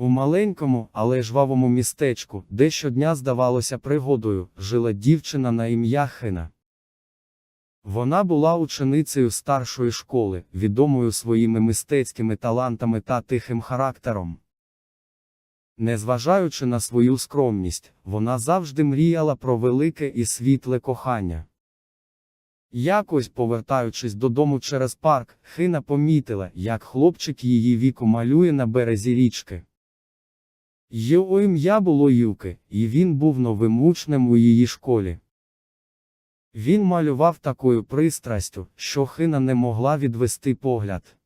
У маленькому, але жвавому містечку, де щодня здавалося пригодою, жила дівчина на ім'я Хина. Вона була ученицею старшої школи, відомою своїми мистецькими талантами та тихим характером. Незважаючи на свою скромність, вона завжди мріяла про велике і світле кохання. Якось, повертаючись додому через парк, Хина помітила, як хлопчик її віку малює на березі річки. Його ім'я було Юки, і він був новим учнем у її школі. Він малював такою пристрастю, що Хина не могла відвести погляд.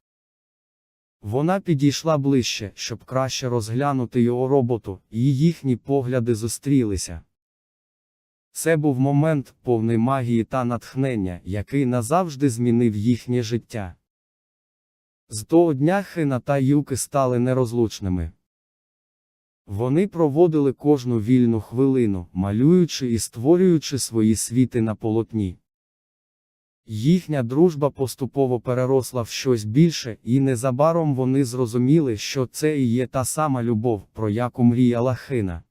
Вона підійшла ближче, щоб краще розглянути його роботу, і їхні погляди зустрілися. Це був момент повний магії та натхнення, який назавжди змінив їхнє життя. З того дня Хина та Юки стали нерозлучними. Вони проводили кожну вільну хвилину, малюючи і створюючи свої світи на полотні. Їхня дружба поступово переросла в щось більше, і незабаром вони зрозуміли, що це і є та сама любов, про яку мріяла Хина.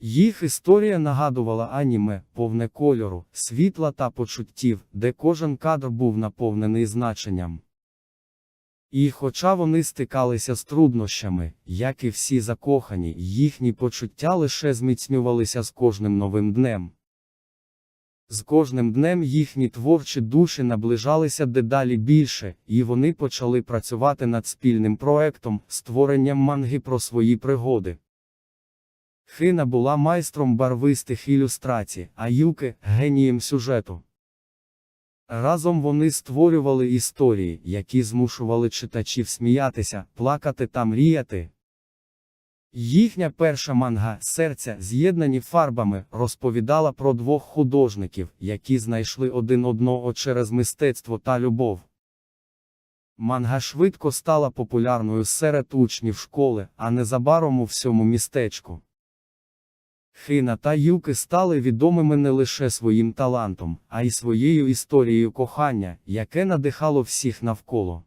Їх історія нагадувала аніме, повне кольору, світла та почуттів, де кожен кадр був наповнений значенням. І хоча вони стикалися з труднощами, як і всі закохані, їхні почуття лише зміцнювалися з кожним новим днем. З кожним днем їхні творчі душі наближалися дедалі більше, і вони почали працювати над спільним проектом, створенням манги про свої пригоди. Хина була майстром барвистих ілюстрацій, а Юки – генієм сюжету. Разом вони створювали історії, які змушували читачів сміятися, плакати та мріяти. Їхня перша манга серця, з'єднані фарбами, розповідала про двох художників, які знайшли один одного через мистецтво та любов. Манга швидко стала популярною серед учнів школи, а незабаром у всьому містечку. Хина та Юки стали відомими не лише своїм талантом, а й своєю історією кохання, яке надихало всіх навколо.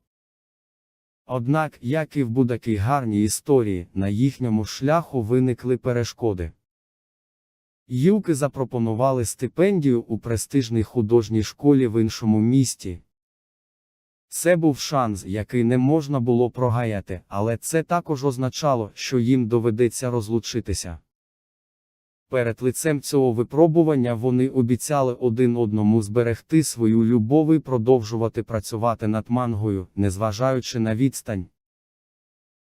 Однак, як і в будь-якій гарній історії, на їхньому шляху виникли перешкоди. Юки запропонували стипендію у престижній художній школі в іншому місті. Це був шанс, який не можна було прогаяти, але це також означало, що їм доведеться розлучитися. Перед лицем цього випробування вони обіцяли один одному зберегти свою любов і продовжувати працювати над мангою, незважаючи на відстань.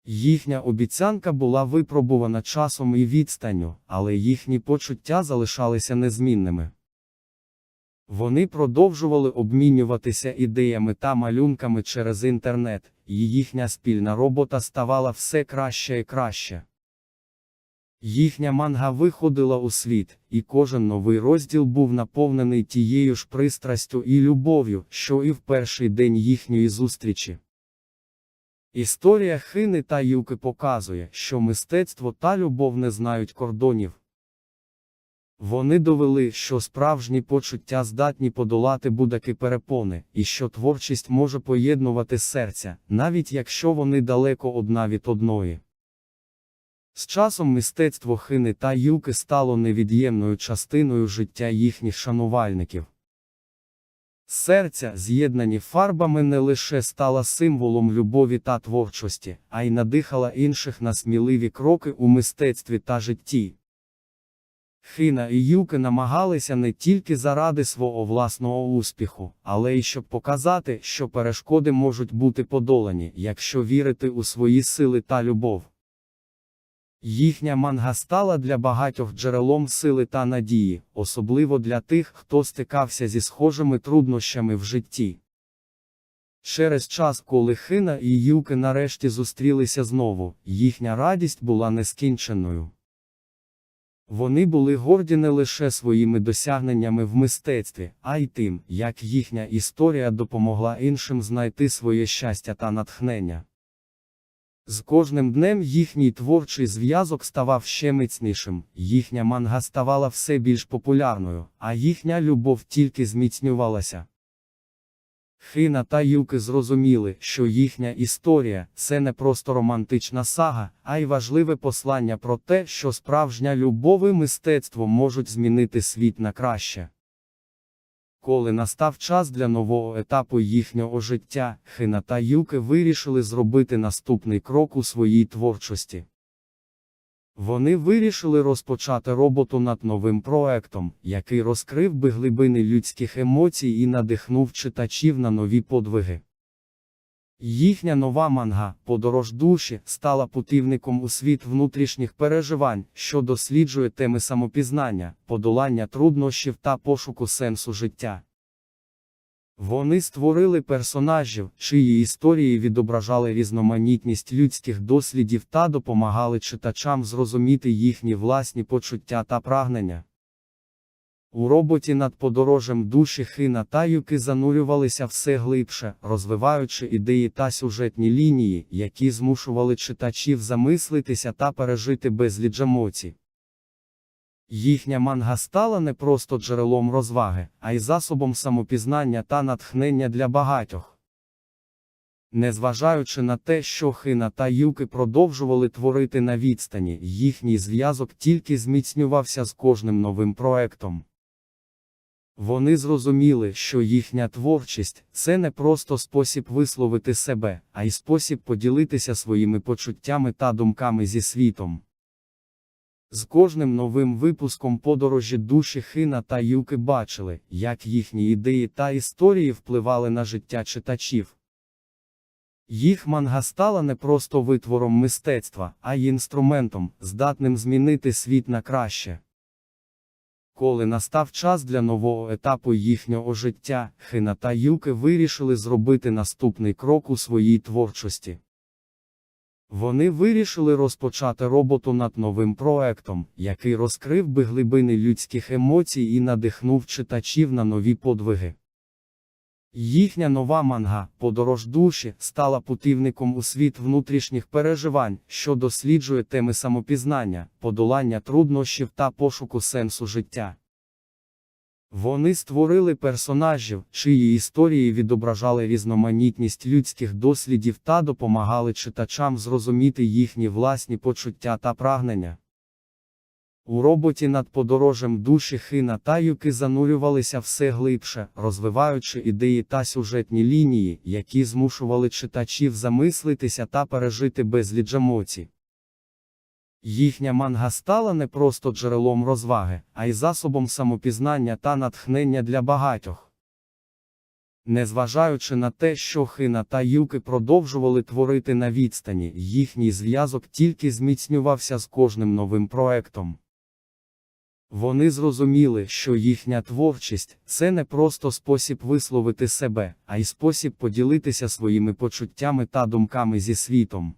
Їхня обіцянка була випробувана часом і відстанню, але їхні почуття залишалися незмінними. Вони продовжували обмінюватися ідеями та малюнками через інтернет, і їхня спільна робота ставала все краще і краще. Їхня манга виходила у світ, і кожен новий розділ був наповнений тією ж пристрастю і любов'ю, що і в перший день їхньої зустрічі. Історія Хини та Юки показує, що мистецтво та любов не знають кордонів. Вони довели, що справжні почуття здатні подолати будь-які перепони, і що творчість може поєднувати серця, навіть якщо вони далеко одна від одної. З часом мистецтво Хини та Юки стало невід'ємною частиною життя їхніх шанувальників. Серця, з'єднані фарбами, не лише стала символом любові та творчості, а й надихала інших на сміливі кроки у мистецтві та житті. Хина і Юки намагалися не тільки заради свого власного успіху, але й щоб показати, що перешкоди можуть бути подолані, якщо вірити у свої сили та любов. Їхня манга стала для багатьох джерелом сили та надії, особливо для тих, хто стикався зі схожими труднощами в житті. Через час, коли Хина і Юки нарешті зустрілися знову, їхня радість була нескінченою. Вони були горді не лише своїми досягненнями в мистецтві, а й тим, як їхня історія допомогла іншим знайти своє щастя та натхнення. З кожним днем їхній творчий зв'язок ставав ще міцнішим, їхня манга ставала все більш популярною, а їхня любов тільки зміцнювалася. Хина та Юки зрозуміли, що їхня історія це не просто романтична сага, а й важливе послання про те, що справжня любов і мистецтво можуть змінити світ на краще. Коли настав час для нового етапу їхнього життя, Хина та Юки вирішили зробити наступний крок у своїй творчості. Вони вирішили розпочати роботу над новим проектом, який розкрив би глибини людських емоцій і надихнув читачів на нові подвиги. Їхня нова манга Подорож душі стала путівником у світ внутрішніх переживань, що досліджує теми самопізнання, подолання труднощів та пошуку сенсу життя. Вони створили персонажів, чиї історії відображали різноманітність людських дослідів та допомагали читачам зрозуміти їхні власні почуття та прагнення. У роботі над подорожем душі Хина та Юки занурювалися все глибше, розвиваючи ідеї та сюжетні лінії, які змушували читачів замислитися та пережити безліч емоцій. Їхня манга стала не просто джерелом розваги, а й засобом самопізнання та натхнення для багатьох. Незважаючи на те, що Хина та Юки продовжували творити на відстані, їхній зв'язок тільки зміцнювався з кожним новим проектом. Вони зрозуміли, що їхня творчість це не просто спосіб висловити себе, а й спосіб поділитися своїми почуттями та думками зі світом. З кожним новим випуском подорожі душі Хина та Юки бачили, як їхні ідеї та історії впливали на життя читачів. Їх манга стала не просто витвором мистецтва, а й інструментом, здатним змінити світ на краще. Коли настав час для нового етапу їхнього життя, Хина та Юки вирішили зробити наступний крок у своїй творчості. Вони вирішили розпочати роботу над новим проектом, який розкрив би глибини людських емоцій і надихнув читачів на нові подвиги. Їхня нова манга Подорож душі стала путівником у світ внутрішніх переживань, що досліджує теми самопізнання, подолання труднощів та пошуку сенсу життя. Вони створили персонажів, чиї історії відображали різноманітність людських дослідів та допомагали читачам зрозуміти їхні власні почуття та прагнення. У роботі над подорожем душі Хина та Юки занурювалися все глибше, розвиваючи ідеї та сюжетні лінії, які змушували читачів замислитися та пережити безліч емоцій. Їхня манга стала не просто джерелом розваги, а й засобом самопізнання та натхнення для багатьох. Незважаючи на те, що Хина та Юки продовжували творити на відстані, їхній зв'язок тільки зміцнювався з кожним новим проектом. Вони зрозуміли, що їхня творчість це не просто спосіб висловити себе, а й спосіб поділитися своїми почуттями та думками зі світом.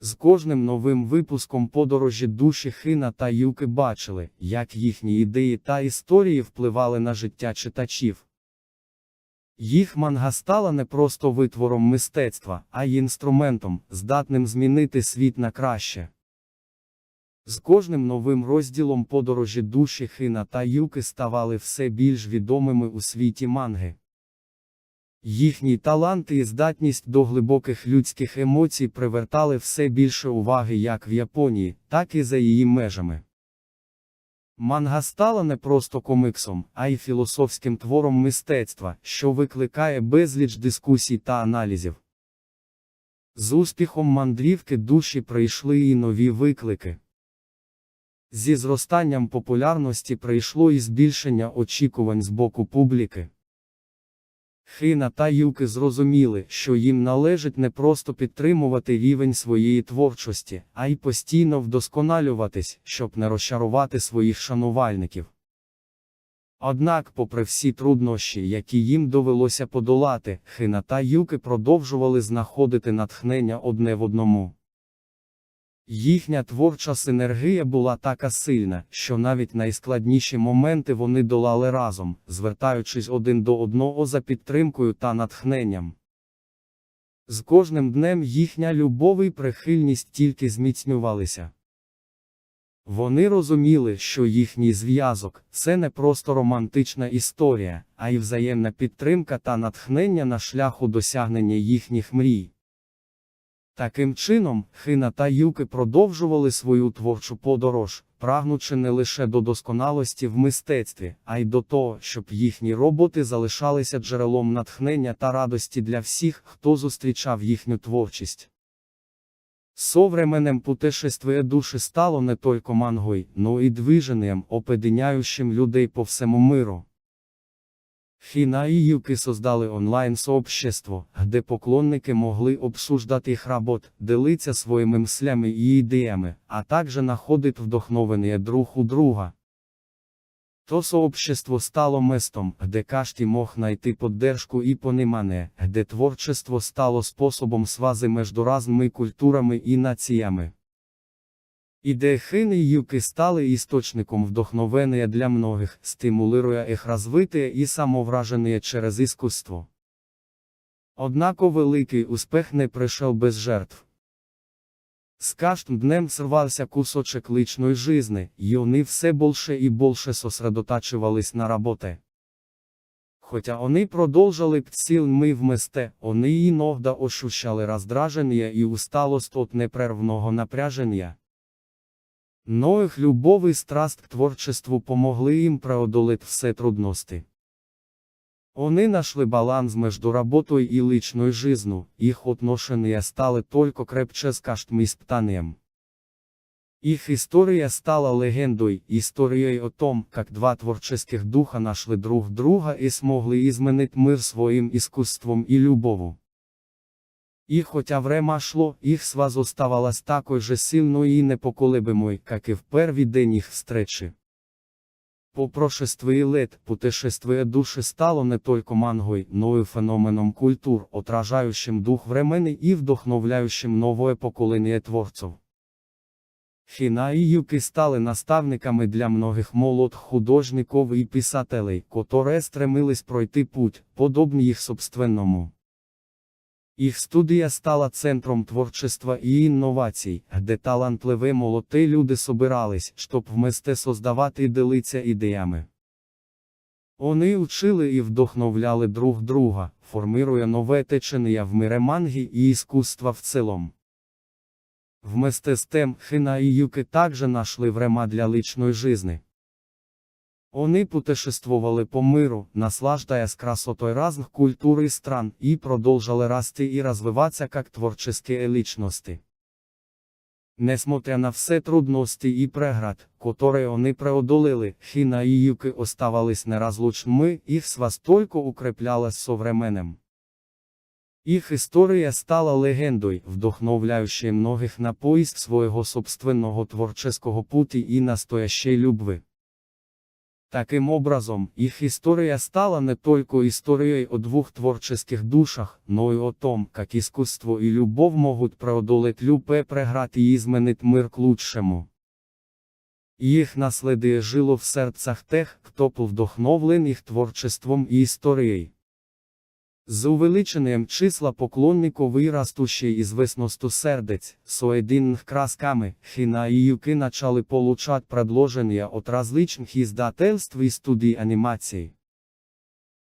З кожним новим випуском подорожі душі Хина та Юки бачили, як їхні ідеї та історії впливали на життя читачів. Їх манга стала не просто витвором мистецтва, а й інструментом, здатним змінити світ на краще. З кожним новим розділом подорожі душі Хина та Юки ставали все більш відомими у світі манги. Їхні таланти і здатність до глибоких людських емоцій привертали все більше уваги як в Японії, так і за її межами. Манга стала не просто комиксом, а й філософським твором мистецтва, що викликає безліч дискусій та аналізів. З успіхом мандрівки душі прийшли і нові виклики. Зі зростанням популярності прийшло і збільшення очікувань з боку публіки. Хина та Юки зрозуміли, що їм належить не просто підтримувати рівень своєї творчості, а й постійно вдосконалюватись, щоб не розчарувати своїх шанувальників. Однак, попри всі труднощі, які їм довелося подолати, Хина та Юки продовжували знаходити натхнення одне в одному. Їхня творча синергія була така сильна, що навіть найскладніші моменти вони долали разом, звертаючись один до одного за підтримкою та натхненням. З кожним днем їхня любов і прихильність тільки зміцнювалися. Вони розуміли, що їхній зв'язок це не просто романтична історія, а й взаємна підтримка та натхнення на шляху досягнення їхніх мрій. Таким чином, Хина та Юки продовжували свою творчу подорож, прагнучи не лише до досконалості в мистецтві, а й до того, щоб їхні роботи залишалися джерелом натхнення та радості для всіх, хто зустрічав їхню творчість. Со временем путешествие души стало не только мангой, но и движением, опеденяющим людей по всему миру. Хіна і Юки создали онлайн-сообщество, де поклонники могли обсуждати їх работ, делиться своїми мислями і ідеями, а также находить вдохновення друг у друга. То сообщество стало местом, де кожен мог знайти поддержку і понимание, де творчество стало способом свази між разними культурами і націями. Хини Юки стали істочником вдохновения для многих, стимулируя їх розвитие і самовраження через іскусство. Однако великий успіх не прийшов без жертв. З кожним днем срвався кусочек личної жизни, і вони все більше і більше сосредотачувались на роботи. Хоча вони продовжили цілими вместе, вони іноді ощущали роздраження і усталость від непрервного напряження. Но їх любов і страсть к творчеству помогли їм преодолеть все трудності. Вони нашли баланс между работой и личной жизнью, их отношения стали только крепче с каждым испытанием. Их история стала легендой, историей о том, как два творческих духа нашли друг друга и смогли изменить мир своим искусством и любовью. И хотя время шло, их связь оставалась такой же сильной и непоколебимой, как и в первый день их встречи. По прошествии лет, путешествие души стало не только мангой, но и феноменом культур, отражающим дух времени и вдохновляющим новое поколение творців. Хіна і Юки стали наставниками для многих молод художників і писателей, которые стремились пройти путь, подобний їх собственному. Їх студія стала центром творчества і інновацій, де талантливі молоді люди собирались, щоб вместе создавати і делитися ідеями. Вони учили і вдохновляли друг друга, формируя нове течення в мире манги і іскусства в цілому. Вместе з тем, Хина і Юки также нашли время для личної жизни. Они путешествовали по миру, наслаждаясь красотой разных культур и стран, и продолжали расти и развиваться как творческие личности. Несмотря на все трудности и преград, которые они преодолели, Хина и Юки оставались неразлучными, их связь только укреплялась со временем. Их история стала легендой, вдохновляющей многих на поиск своего собственного творческого пути и настоящей любви. Таким образом, их история стала не только историей о двух творческих душах, но и о том, как искусство и любовь могут преодолеть любе преград и изменить мир к лучшему. Їх наслідує жило в серцях тих, хто вдохновлен їх творчеством і історією. З увеличенням числа поклонників і растущей известностью сердець, соединенных красками, Хина и Юки начали получать предложения от различных издательств и студий анимации.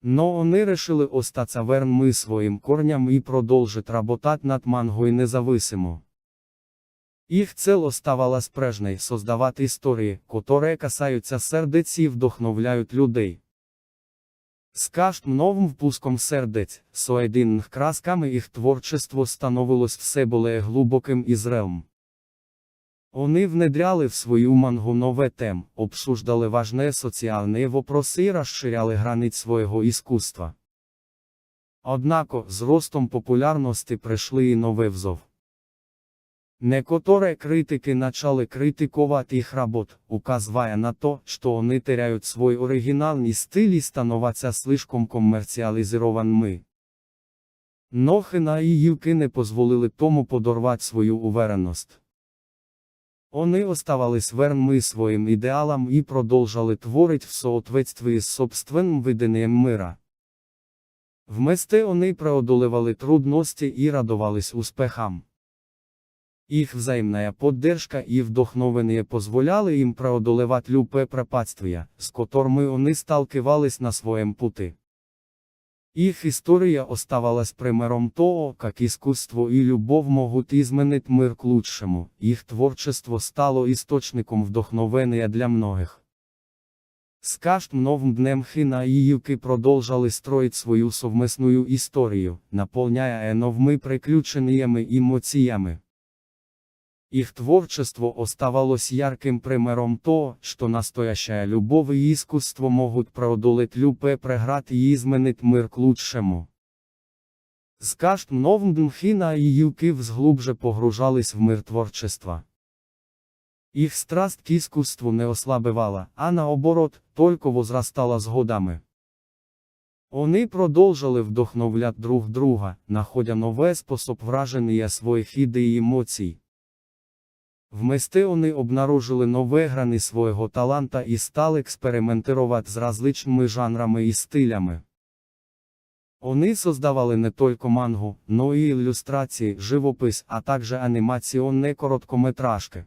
Но вони решили остаться верними своїм корням і продовжить работать над мангой независимо. Их цель оставалась прежней создавать истории, которые касаются сердець і вдохновляють людей. З кожним новим впуском сердець, соєдинених красками їх творчество становилось все более глибоким і зрелым. Вони внедряли в свою мангу нове тем, обсуждали важные соціальні вопроси і розширяли границь свого іскусства. Однако, з ростом популярності прийшли і нове взов. Некоторые критики начали критиковать их работ, указывая на то, что они теряют свой оригинальный стиль и становятся слишком коммерциализированными. Но Хина і Юки не позволили тому подорвати свою увереність. Вони оставались верними своїм ідеалам і продовжали творити в соответствии з собственним виденням мира. Вместе вони преодолевали трудності і радувались успехам. Их взаимная поддержка и вдохновение позволяли им преодолевать любые препятствия, с которыми они сталкивались на своем пути. Их история оставалась примером того, как искусство и любовь могут изменить мир к лучшему. Их творчество стало источником вдохновения для многих. З кожним новим днем Хина і Юки продовжали строїть свою совмісну історію, наповняя новими приключеннями і емоціями. Их творчество оставалось ярким примером того, что настоящая любовь и искусство могут преодолеть любые преграды и изменить мир к лучшему. З кожним новим днем Хина і Юки взглубже погружались в мир творчества. Их страсть к искусству не ослабевала, а наоборот, только возрастала з годами. Вони продовжили вдохновлять друг друга, находя нове способ враження своїх ідей і емоцій. Вместе вони обнаружили нове грани свого таланта і стали експериментувати з различними жанрами і стилями. Вони создавали не тільки мангу, но і ілюстрації, живопис, а також анімаційні короткометражки.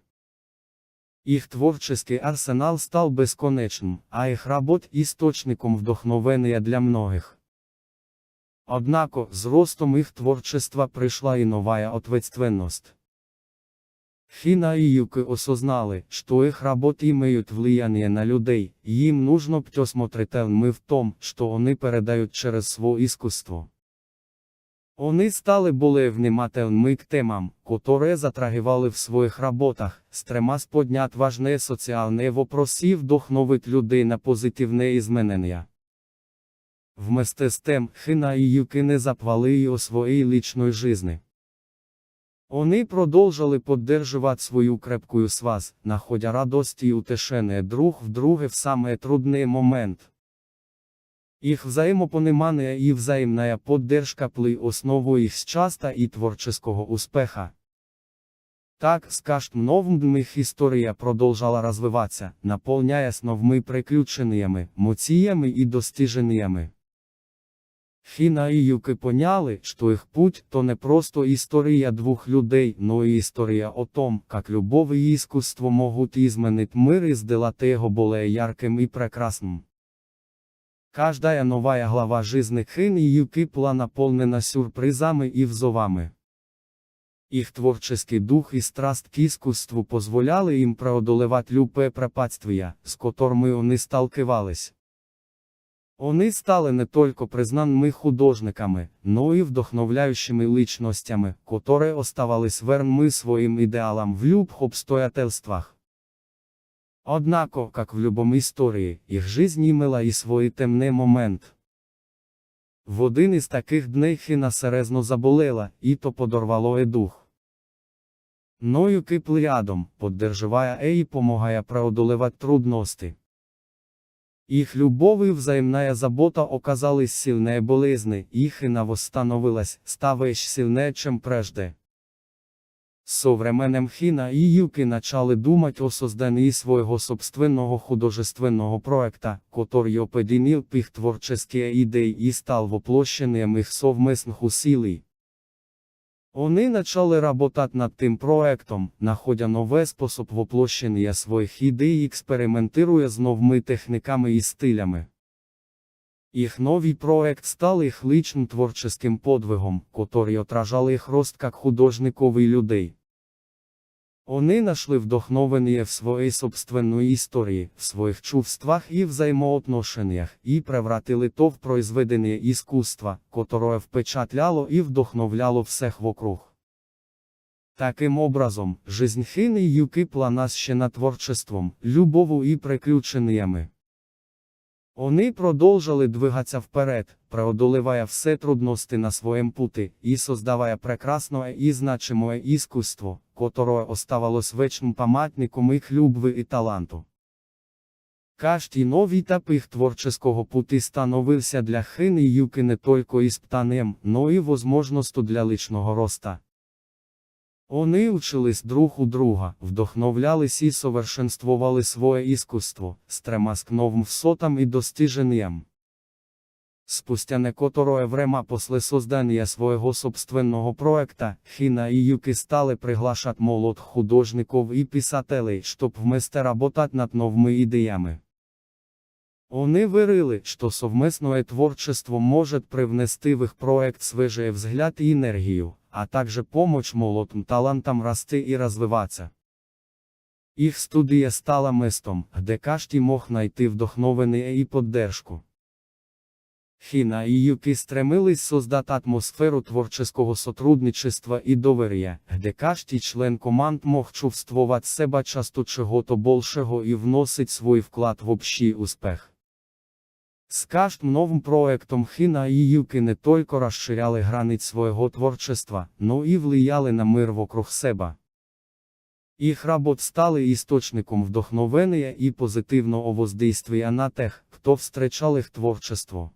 Их творческий арсенал стал бесконечным, а их работ источником вдохновения для многих. Однако, з ростом их творчества пришла и новая ответственность. Хина и Юки осознали, что их работы имеют влияние на людей, и им нужно быть осмотрительными в том, что они передают через свое искусство. Вони стали более внимательными к темам, которые затрагивали в своїх роботах, стремясь поднять важные соціальні вопроси і вдохновить людей на позитивне змінення. Вместе з тем, Хина і Юки не запвали і о своїй личной жизни. Вони продовжили поддерживать свою крепкую связь, находя радость и утешение друг в друге в самые трудный момент. Их взаимопонимание и взаимная поддержка пли основу их счастья и творческого успеха. Так, з кожним новим днем їх історія продовжала розвиватися, наповняясь новими приключеннями, моціями і достиженнями. Хіна і Юки поняли, що їх путь то не просто історія двох людей, но і історія о том, як любов і іскусство можуть изменить мир і сделать його более ярким і прекрасним. Каждая новая глава жизни Хин и Юки была наполнена сюрпризами и взовами. Их творческий дух и страсть к искусству позволяли им преодолевать любые препятствия, с которыми они сталкивались. Вони стали не тільки признаними художниками, но і вдохновляючими личностями, которые оставались верними своїм ідеалам в любых обстоятельствах. Однако, как в любом истории, их жизнь имела и свой темний момент. В один із таких дней Хина серезно заболела, і то подорвало і дух. Ною кипл рядом, поддерживая і помогая преодолевать трудности. Их любовь и взаимная забота оказались сильнее болезни, и Хина восстановилась, ставая сильнее, чем прежде. Со временем Хина и Юки начали думать о создании своего собственного художественного проекта, который определил их творческие идеи и стал воплощением их совместных усилий. Вони начали работать над тим проектом, находя новий спосіб воплощення своїх ідей і експериментуя з новими техніками і стилями. Их новый проект стал их личным творческим подвигом, который отражал их рост как художников и людей. Они нашли вдохновение в своей собственной истории, в своих чувствах и взаимоотношениях, и превратили то в произведение искусства, которое впечатляло и вдохновляло всех вокруг. Таким образом, жизнь Хини Юки планащена творчеством, любов'ю і приключеннями. Вони продовжили двигатися вперед, преодолевая все трудности на своем пути, и создавая прекрасное и значимое искусство, которое оставалось вечным памятником их любви и таланту. Кожний новий етап їх творческого пути становився для Хин і Юки не тільки іспитанням, но і возможностью для личного роста. Вони учились друг у друга, вдохновлялись і совершенствували своє іскусство, стремясь к новим всотам і достиженням. Спустя некоторое время после создания своего собственного проекта, Хина и Юки стали приглашать молод художников и писателей, щоб вместе работать над новими ідеями. Вони вірили, що совместное творчество може привнести в їх проект свіжий взгляд і енергію, а также помочь молодым талантам рости і розвиватися. Їх студія стала местом, де кожен мог знайти вдохновення і поддержку. Хіна і Юкі стремились создати атмосферу творческого сотрудничества і доверия, де кожен член команд мог чувствувати себе часто чого-то большего і вносить свій вклад в общий успіх. З кожним новим проектом Хіна і Юкі не тільки розширяли границь свого творчества, но і влияли на мир вокруг себе. Їх работ стали істочником вдохновення і позитивного воздействия на тех, хто встречал їх творчество.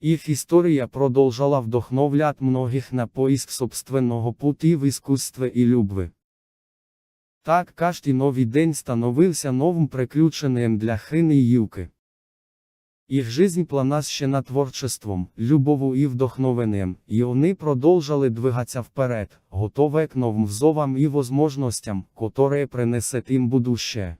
Їх історія продовжала вдохновлять многих на поиск собственного пути в іскусстві і любви. Так кожний новий день становився новим приключенням для Хини і Юки. Їх жизнь планащена творчеством, любов'ю і вдохновенням, і вони продовжали двигатися вперед, готові к новим взовам і возможностям, которые принесе їм будуще.